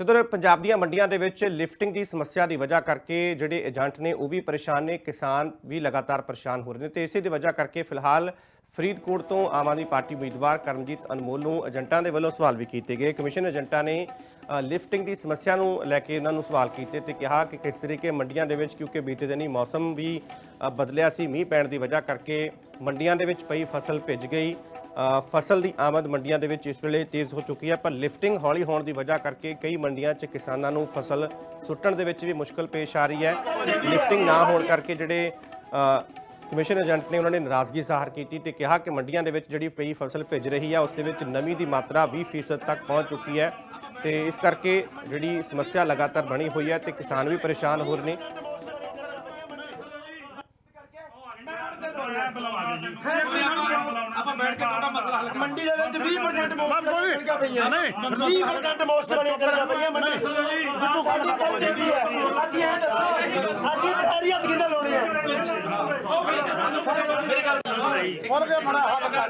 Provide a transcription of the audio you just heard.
ਜਦੋਂ ਪੰਜਾਬ ਦੀਆਂ ਮੰਡੀਆਂ ਦੇ ਵਿੱਚ ਲਿਫਟਿੰਗ ਦੀ ਸਮੱਸਿਆ ਦੀ ਵਜ੍ਹਾ ਕਰਕੇ ਜਿਹੜੇ ਏਜੰਟ ਨੇ ਉਹ ਵੀ ਪਰੇਸ਼ਾਨ ਨੇ, ਕਿਸਾਨ ਵੀ ਲਗਾਤਾਰ ਪਰੇਸ਼ਾਨ ਹੋ ਰਹੇ ਨੇ ਤੇ ਇਸੇ ਦੀ ਵਜ੍ਹਾ ਕਰਕੇ ਫਿਲਹਾਲ ਫਰੀਦਕੋਟ ਤੋਂ ਆਮ ਆਦਮੀ ਪਾਰਟੀ ਉਮੀਦਵਾਰ ਕਰਮਜੀਤ ਅਨਮੋਲ ਨੂੰ ਏਜੰਟਾਂ ਦੇ ਵੱਲੋਂ ਸਵਾਲ ਵੀ ਕੀਤੇ ਗਏ। ਕਮਿਸ਼ਨ ਏਜੰਟਾਂ ਨੇ ਲਿਫਟਿੰਗ ਦੀ ਸਮੱਸਿਆ ਨੂੰ ਲੈ ਕੇ ਇਹਨਾਂ ਨੂੰ ਸਵਾਲ ਕੀਤੇ ਤੇ ਕਿਹਾ ਕਿ ਕਿਸ ਤਰੀਕੇ ਮੰਡੀਆਂ ਦੇ ਵਿੱਚ ਕਿਉਂਕਿ ਬੀਤੇ ਦਿਨੀ ਮੌਸਮ ਵੀ ਬਦਲਿਆ ਸੀ, ਮੀਂਹ ਪੈਣ ਦੀ ਵਜ੍ਹਾ ਕਰਕੇ ਮੰਡੀਆਂ ਦੇ ਵਿੱਚ ਪਈ ਫਸਲ ਭਿੱਜ ਗਈ। ਫਸਲ ਦੀ ਆਮਦ ਮੰਡੀਆਂ ਦੇ ਵਿੱਚ ਇਸ ਵੇਲੇ ਤੇਜ਼ ਹੋ ਚੁੱਕੀ ਹੈ, ਪਰ ਲਿਫਟਿੰਗ ਹੌਲੀ ਹੋਣ ਦੀ ਵਜ੍ਹਾ ਕਰਕੇ ਕਈ ਮੰਡੀਆਂ 'ਚ ਕਿਸਾਨਾਂ ਨੂੰ ਫਸਲ ਸੁੱਟਣ ਦੇ ਵਿੱਚ ਵੀ ਮੁਸ਼ਕਲ ਪੇਸ਼ ਆ ਰਹੀ ਹੈ। ਲਿਫਟਿੰਗ ਨਾ ਹੋਣ ਕਰਕੇ ਜਿਹੜੇ ਕਮਿਸ਼ਨ ਏਜੰਟ ਨੇ ਉਹਨਾਂ ਨੇ ਨਾਰਾਜ਼ਗੀ ਜ਼ਾਹਰ ਕੀਤੀ ਤੇ ਕਿਹਾ ਕਿ ਮੰਡੀਆਂ ਦੇ ਵਿੱਚ ਜਿਹੜੀ ਪਈ ਫਸਲ ਭਿੱਜ ਰਹੀ ਹੈ ਉਸ ਦੇ ਵਿੱਚ ਨਮੀ ਦੀ ਮਾਤਰਾ 20% ਤੱਕ ਪਹੁੰਚ ਚੁੱਕੀ ਹੈ ਤੇ ਇਸ ਕਰਕੇ ਜਿਹੜੀ ਸਮੱਸਿਆ ਲਗਾਤਾਰ ਬਣੀ ਹੋਈ ਹੈ ਤੇ ਕਿਸਾਨ ਵੀ ਪਰੇਸ਼ਾਨ ਹੋ ਰਹੇ ਨੇ। ਆਪਾਂ ਬੈਠ ਕੇ ਤੁਹਾਡਾ ਮਸਲਾ ਹੱਲ ਮੰਡੀ ਦੇ ਵਿੱਚ 20% ਮੋਸਟਰ ਨਿਕਲੀਆਂ ਪਈਆਂ 20% ਮੋਸਟਰ ਨਿਕਲੀਆਂ ਪਈਆਂ ਮੰਡੀ ਸਾਡੀ ਪਹੁੰਚੇ ਵੀ ਹੈ ਅਸੀਂ ਇਹ ਦੱਸੋ ਅਸੀਂ ਪੈਰੀ ਹੱਥ ਕਿੱਦਾਂ ਲਾਉਣੇ ਆ ਮੇਰੀ ਗੱਲ ਸੁਣੋ। ਹੋਰ ਕੇ ਬੜਾ ਹੱਲ ਕਰ